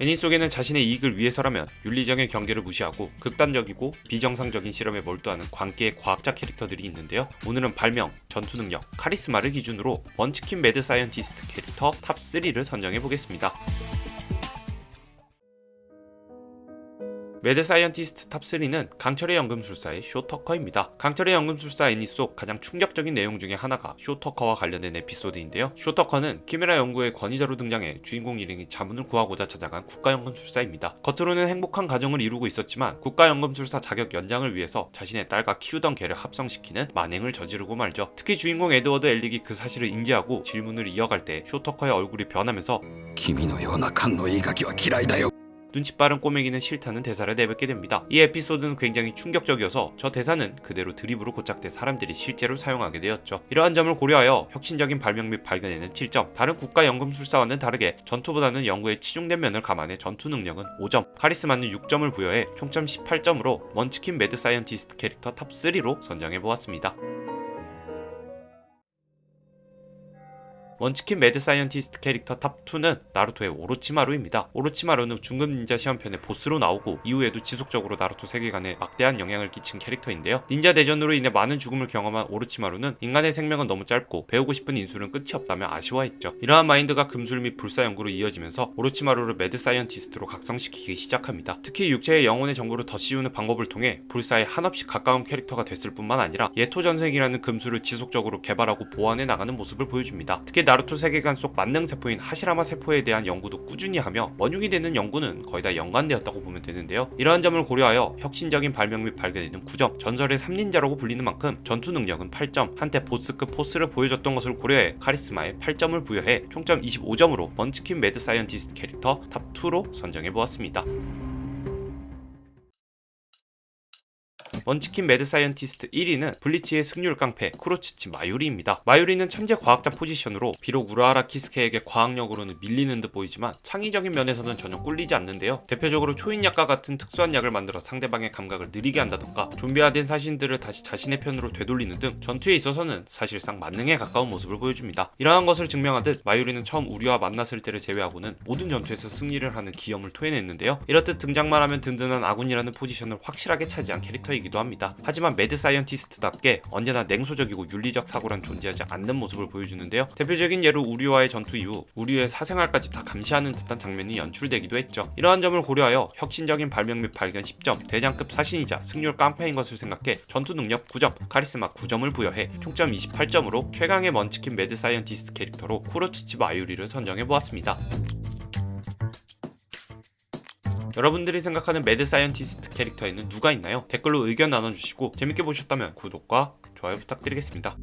애니 속에는 자신의 이익을 위해서라면 윤리적인 경계를 무시하고 극단적이고 비정상적인 실험에 몰두하는 광기의 과학자 캐릭터들이 있는데요. 오늘은 발명, 전투 능력, 카리스마를 기준으로 먼치킨 매드 사이언티스트 캐릭터 탑 3를 선정해 보겠습니다. 매드 사이언티스트 탑 3는 강철의 연금술사의 쇼터커입니다. 강철의 연금술사 애니 속 가장 충격적인 내용 중에 하나가 쇼터커와 관련된 에피소드인데요. 쇼터커는 키메라 연구의 권위자로 등장해 주인공 일행이 자문을 구하고자 찾아간 국가연금술사입니다. 겉으로는 행복한 가정을 이루고 있었지만 국가연금술사 자격 연장을 위해서 자신의 딸과 키우던 개를 합성시키는 만행을 저지르고 말죠. 특히 주인공 에드워드 엘릭이 그 사실을 인지하고 질문을 이어갈 때 쇼터커의 얼굴이 변하면서 君のような勘のいいガキは嫌いだよ 눈치 빠른 꼬맹이는 싫다는 대사를 내뱉게 됩니다. 이 에피소드는 굉장히 충격적이어서 저 대사는 그대로 드립으로 고착돼 사람들이 실제로 사용하게 되었죠. 이러한 점을 고려하여 혁신적인 발명 및 발견에는 7점, 다른 국가 연금술사와는 다르게 전투보다는 연구에 치중된 면을 감안해 전투 능력은 5점, 카리스마는 6점을 부여해 총점 18점으로 먼치킨 매드 사이언티스트 캐릭터 탑 3로 선정해 보았습니다. 먼치킨 매드 사이언티스트 캐릭터 탑 2는 나루토의 오로치마루입니다. 오로치마루는 중급 닌자 시험편의 보스로 나오고 이후에도 지속적으로 나루토 세계관에 막대한 영향을 끼친 캐릭터인데요. 닌자 대전으로 인해 많은 죽음을 경험한 오로치마루는 인간의 생명은 너무 짧고 배우고 싶은 인술은 끝이 없다며 아쉬워했죠. 이러한 마인드가 금술 및 불사 연구로 이어지면서 오로치마루를 매드 사이언티스트로 각성시키기 시작합니다. 특히 육체의 영혼의 정보를 더 씌우는 방법을 통해 불사에 한없이 가까운 캐릭터가 됐을 뿐만 아니라 예토 전생이라는 금술을 지속적으로 개발하고 보완해 나가는 모습을 보여줍니다. 특히 나루토 세계관 속 만능 세포인 하시라마 세포에 대한 연구도 꾸준히 하며 원흉이 되는 연구는 거의 다 연관되었다고 보면 되는데요. 이러한 점을 고려하여 혁신적인 발명 및 발견에는 9점, 전설의 3닌자라고 불리는 만큼 전투 능력은 8점, 한때 보스급 포스를 보여줬던 것을 고려해 카리스마에 8점을 부여해 총점 25점으로 먼치킨 매드 사이언티스트 캐릭터 탑 2로 선정해 보았습니다. 먼치킨 매드 사이언티스트 1위는 블리치의 승률 깡패 쿠로츠치 마유리입니다. 마유리는 천재 과학자 포지션으로 비록 우라하라 키스케에게 과학력으로는 밀리는 듯 보이지만 창의적인 면에서는 전혀 꿀리지 않는데요. 대표적으로 초인약과 같은 특수한 약을 만들어 상대방의 감각을 느리게 한다던가 좀비화된 사신들을 다시 자신의 편으로 되돌리는 등 전투에 있어서는 사실상 만능에 가까운 모습을 보여줍니다. 이러한 것을 증명하듯 마유리는 처음 우리와 만났을 때를 제외하고는 모든 전투에서 승리를 하는 기염을 토해냈는데요. 이렇듯 등장만 하면 든든한 아군이라는 포지션을 확실하게 차지한 캐릭터 이기도 합니다. 하지만 매드 사이언티스트답게 언제나 냉소적이고 윤리적 사고란 존재하지 않는 모습을 보여주는데요. 대표적인 예로 우리와의 전투 이후 우리의 사생활까지 다 감시하는 듯한 장면이 연출되기도 했죠. 이러한 점을 고려하여 혁신적인 발명 및 발견 10점, 대장급 사신이자 승률 깡패인 것을 생각해 전투 능력 9점, 카리스마 9점을 부여해 총점 28점으로 최강의 먼치킨 매드 사이언티스트 캐릭터로 쿠로츠치 마유리를 선정해 보았습니다. 여러분들이 생각하는 매드 사이언티스트 캐릭터에는 누가 있나요? 댓글로 의견 나눠주시고 재밌게 보셨다면 구독과 좋아요 부탁드리겠습니다.